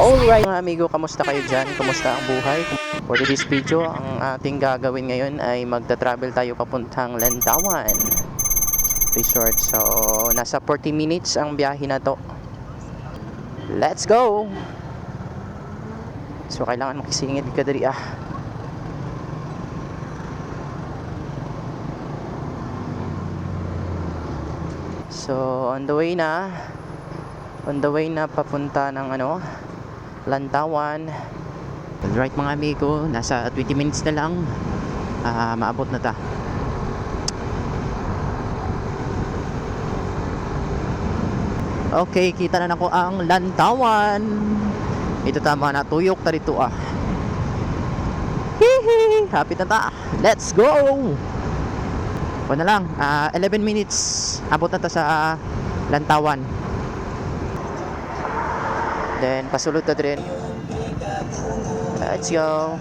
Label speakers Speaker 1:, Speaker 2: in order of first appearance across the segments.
Speaker 1: Alright mga amigo, kamusta kayo dyan? Kamusta ang buhay? For this video, ang ating gagawin ngayon ay magta-travel tayo papuntang Lantawan Resort. So, nasa 40 minutes ang biyahe na to. Let's go! So, kailangan makisingit ka dali ah. So, on the way na. On the way na papunta ng ano, Lantawan. Alright mga amigo, nasa 20 minutes na lang. Ah, maabot na ta. Okay, kita na nako ang Lantawan. Ito tama na tuyok ta dito ah. Hihi, happy na ta. Let's go. O na lang, ah, 11 minutes. Abot na ta sa Lantawan. Then pasulod ta din. Let's go.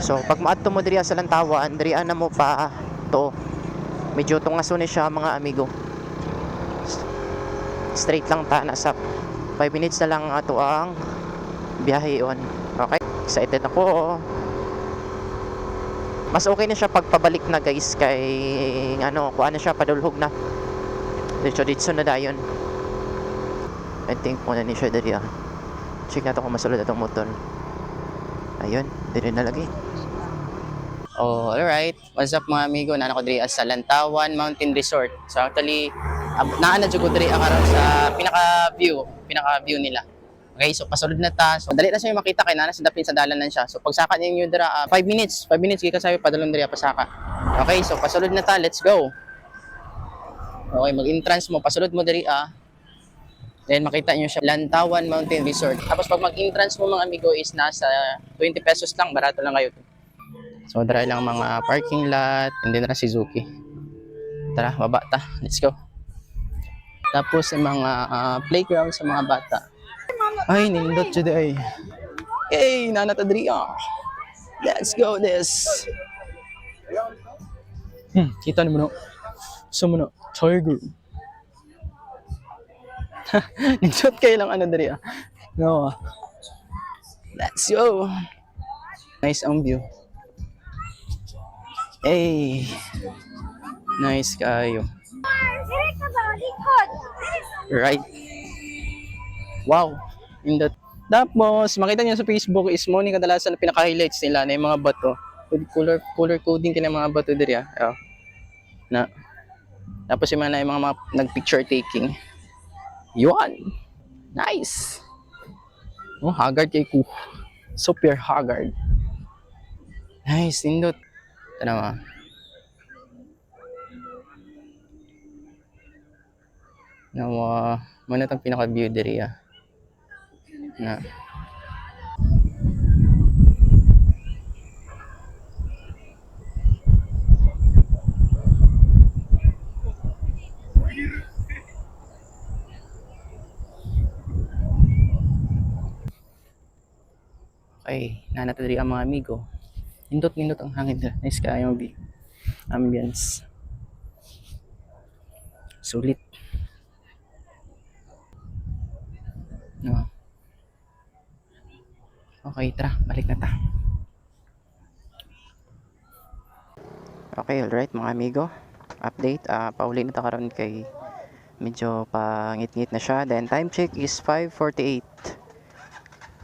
Speaker 1: So pag maadto mo diri sa Lantawan, diri na mo pa to. Medyo tungaso ni siya mga amigo. Straight lang ta nasa 5 minutes na lang ato ang biyahe on. Okay? Excited ako. Mas okay na siya pag pabalik na guys kay ano, kuha na siya padulhog na. Dito na dayon. I think muna ni ah. Check natin kung masulod itong motor. Ayun, diri na lagi. Oh, alright. What's up mga amigo? Nana ko diri sa Lantawan Mountain Resort. So actually, naa na ko diri ang karon sa pinaka view, pinaka view nila. Okay, so pasulod na ta. So dali na siya makita kay nana sa dapin sa dalanan siya. So pagsaka ninyo dira 5 minutes, 5 minutes kay kasayo padalon diri pasaka. Okay, so pasulod na ta. Let's go. Okay, mag-entrance mo, pasulod mo diri ah. Then makita nyo siya, Lantawan Mountain Resort. Tapos pag mag-entrance mo mga amigo is nasa 20 pesos lang, barato lang kayo. So dry lang mga parking lot, and then na Suzuki. Tara, baba ta. Let's go. Tapos yung mga ah, playground sa mga bata. Ay, nindot siya ay. Hey, Nana Tadria. Let's go this. Hmm, kita ni mo no. So mo no, tiger. Nagsuot kayo lang ano dari ah. No. Let's go. Nice ang view. Hey. Nice kayo. Right. Wow. In the tapos, makita niyo sa Facebook is mo ni kadalasan na pinaka-highlights nila na yung mga bato. Color, color coding kina mga bato diri ah. Na. Tapos yung mga, yung mga, mga nag-picture taking. Yuan. Nice. Oh, haggard kay ku. Super haggard. Nice, indot. Ito naman. Nawa, muna itong pinaka-view diri ah. Na. Okay, nanata diri ang mga amigo. Nindot ang hangin dira. Nice kayo bi. Ambience. Sulit. No. Okay, tara, balik na ta. Okay, alright mga amigo. Update, ah pauli na ta karon kay medyo pangit-ngit na siya. Then time check is 5:48.